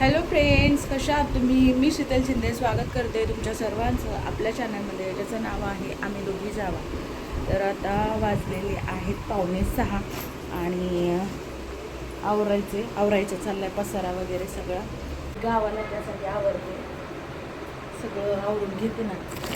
Hello friends कशा आहात तुम्ही? मी शीतल शिंदे स्वागत करते तुमच्या सर्वांचं आपल्या चॅनलमध्ये ज्याचं नाव आहे आम्ही दोघी जावा. तर आता वाजलेले आहेत पावणे सहा आणि आवरायचे आवरायचं चाललंय पसारा वगैरे सगळं. गावाला त्यासाठी आवडते सगळं आवरून घेते ना.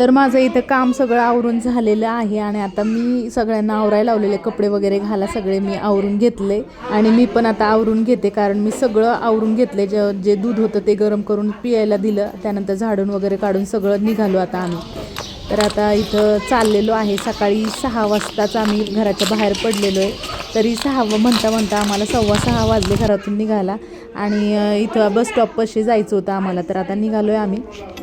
तर माझं इथं काम सगळं आवरून झालेलं आहे आणि आता मी सगळ्यांना आवरायला लावलेले कपडे वगैरे घाला सगळे मी आवरून घेतले. आणि मी पण आता आवरून घेते कारण मी सगळं आवरून घेतले जे जे दूध होतं ते गरम करून पियायला दिलं. त्यानंतर झाडून वगैरे काढून सगळं निघालो आता आम्ही. तर आता इथं चाललेलो आहे. सकाळी सहा वाजताच आम्ही घराच्या बाहेर पडलेलो आहे. तरी सहा म्हणता म्हणता आम्हाला सव्वा सहा वाजले घरातून निघाला आणि इथं बस स्टॉपपाशी जायचं होतं आम्हाला. तर आता निघालो आहे आम्ही.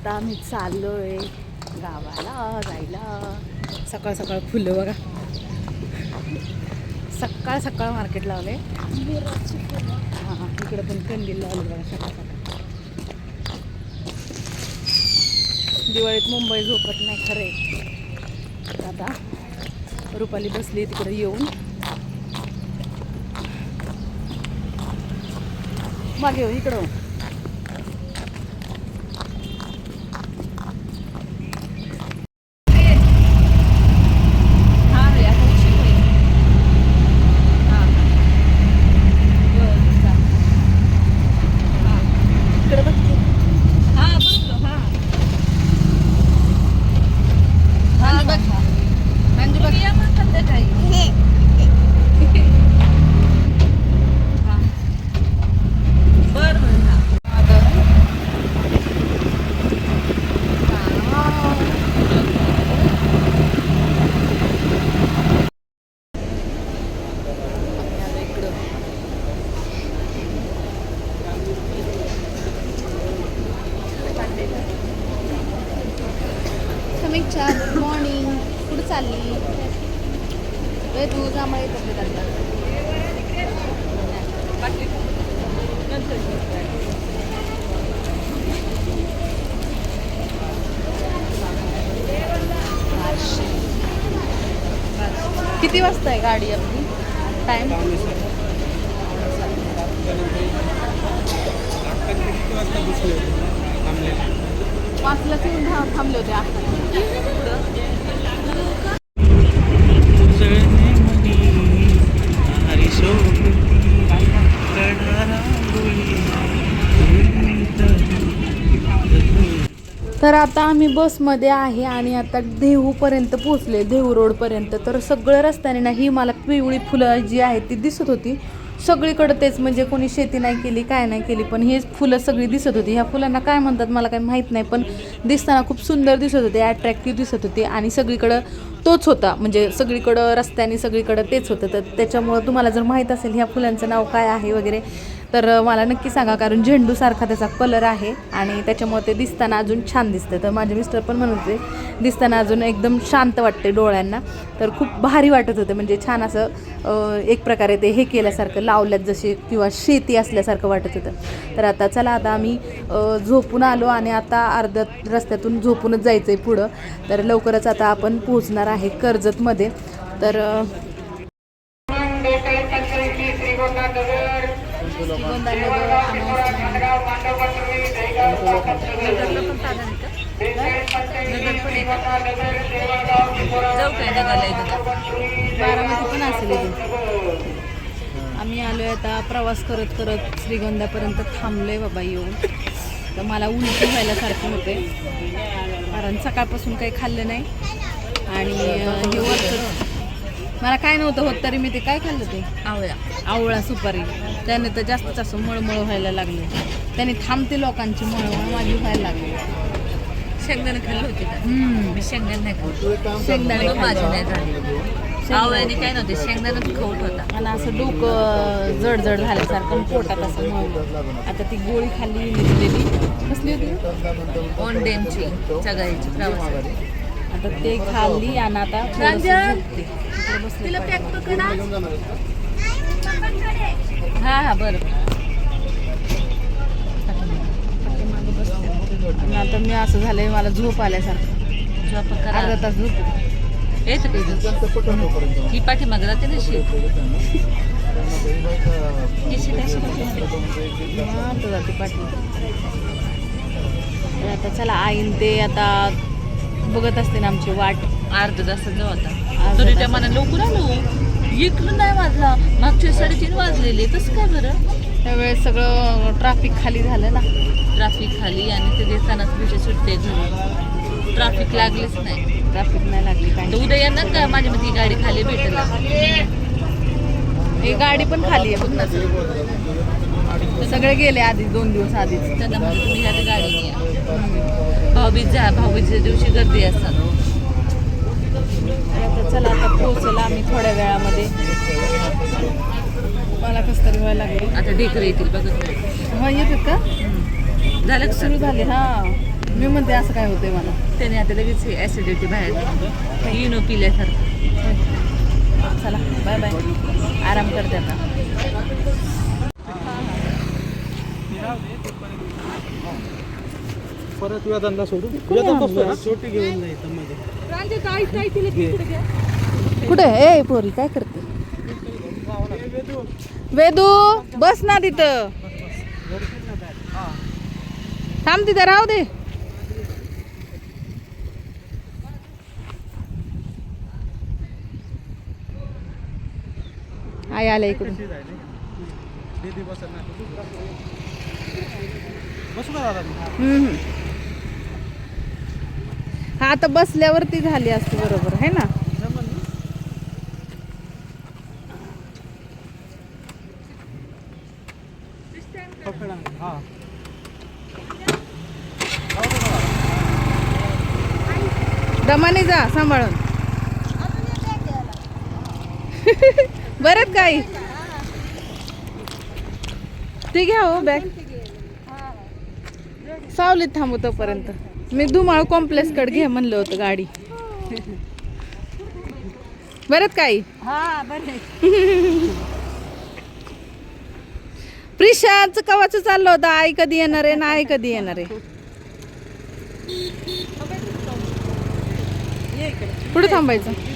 आता आम्ही चाललो आहे गावाला जायला. सकाळ सकाळ फुलं बघा. सकाळ सकाळ मार्केट लावले हां इकडं पण कंदील लावले बघा सकाळ सकाळ. दिवाळीत मुंबई झोपत नाही खरे आता रुपाली बसली तिकडे येऊन. मागे येऊ इकडं हो. बघा मंजू बघा म्हणतात ते काही बरं किती वाजता आहे गाडी आपली? टाइम पाचलाच येऊन थांबले होते आता तर आता आम्ही बसमध्ये आहे आणि आता देहूपर्यंत पोहोचले. देहू रोडपर्यंत. तर सगळं रस्त्याने ना ही मला पिवळी फुलं जी आहेत ती दिसत होती. सगळीकडं तेच म्हणजे कोणी शेती नाही केली काय नाही केली पण हेच फुलं सगळी दिसत होती. ह्या फुलांना काय म्हणतात मला काही माहीत नाही पण दिसताना खूप सुंदर दिसत होते ॲट्रॅक्टिव्ह दिसत होते आणि सगळीकडं तोच होता. म्हणजे सगळीकडं रस्त्याने सगळीकडं तेच होतं. तर त्याच्यामुळं तुम्हाला जर माहीत असेल ह्या फुलांचं नाव काय आहे वगैरे तर मला नक्की सांगा कारण झेंडूसारखा त्याचा कलर आहे आणि त्याच्यामुळे ते दिसताना अजून छान दिसतं तर माझे मिस्टर पण म्हणत होते दिसताना अजून एकदम शांत वाटते डोळ्यांना. तर खूप भारी वाटत होतं म्हणजे छान असं एक प्रकारे ते हे केल्यासारखं लावल्यात जसे किंवा शेती असल्यासारखं वाटत होतं. तर आता चला आता आम्ही झोपून आलो आणि आता अर्ध्या रस्त्यातून झोपूनच जायचं आहे पुढं. तर लवकरच आता आपण पोहोचणार आहे कर्जतमध्ये. तर जाऊ बारामती पण असेल आम्ही आलोय आता प्रवास करत करत श्रीगोंद्यापर्यंत थांबलोय बाबा येऊन. तर मला उलटी व्हायला सारखे होते कारण सकाळपासून काही खाल्लं नाही. आणि हे वरचं मला काय नव्हतं होत तरी मी ते काय खाल्लं ते? आवळा. आवळा सुपारी. त्याने तर जास्तच असं मळमळ व्हायला लागले. त्याने थांबते लोकांची मळमळ माझी व्हायला लागली. शेंगदाणे खाल्ले होते का? हम्म. मी शेंगदाणे नाही खाल्ले. शेंगदाणे म्हणून माझी खाल्ले. नाही झाली आवळ्याने काय नव्हते? शेंगदाण्याच खाऊट होता. आणि असं डोकं जड जड झाल्यासारखं आणि पोटात असं आता ती गोळी खाल्ली दिलेली कसली होती? ऑन डेमची आता ते खाल्ली आणि आता थोडंसं झोपते. इकडे बसले पाहिजे. हा हा बरं पाठीमागं बसले. आणि आता मी असं झालंय मला झोप आल्यासारखं. झोप करा. अर्धा तास झोप येत. ही पाठीमागे राहते ना शी. ही शीट अशी पाठीमागे. निवांत जाते पाठी. तर आता चला आईन ते आता बघत असते ना आमची वाट. अर्धा तास जाऊ आता. अर्धा तरी त्या तास. मनात लवकर आलो. इकडून नाही वाजला. मागच्या साडेतीन वाजलेले. तसं काय बरं? त्यावेळेस सगळं ट्रॅफिक खाली झालं ना. ट्राफिक खाली आणि ते देतानाच तुझे सुटते घरी ट्राफिक लागलेच नाही. ट्रॅफिक नाही लागली काय तर उद्या येणार का? माझ्या मध्ये गाडी खाली भेटेल. ही गाडी पण खाली आहे बघ ना सगळे गेले आधी दोन दिवस आधीच. त्यांना म्हणजे तुम्ही ह्या गाडीने या भाऊबीज जा भाऊबीजच्या दिवशी गर्दी असतात तर आता चला आता पोहोचल आम्ही थोड्या वेळामध्ये. मला कसं तरी व्हायला लागले. आता ढेकर येतील बघत हा येतात का? झालं का सुरू झाले? हा. मी म्हणते असं काय होतंय मला. त्याने आता लगेच ॲसिडिटी बाहेर इनो पिल्यासारखं चला बाय बाय आराम करते आता. परत वेदांना सोडू वेदांत बसतो ना छोटी घेऊन मध्ये कुठे ए पोरी काय करते? वेदू. बस ना तिथं. थांब तिथं राहू दे. आई आल्या इकडून. हा आता बसल्यावरती झाली असते बरोबर. है ना? हा. दमाने जा सांभाळून. बरं काही ती घ्या हो बॅग. सावलीत थांबू तोपर्यंत. मी धुमाळ कॉम्प्लेक्सकडे घे म्हणलं होतं गाडी. बरं काही हा प्रिशाचं कवाचं चाललं होतं? आई कधी येणार आहे ना आई कधी येणार आहे? कुठं थांबायचं.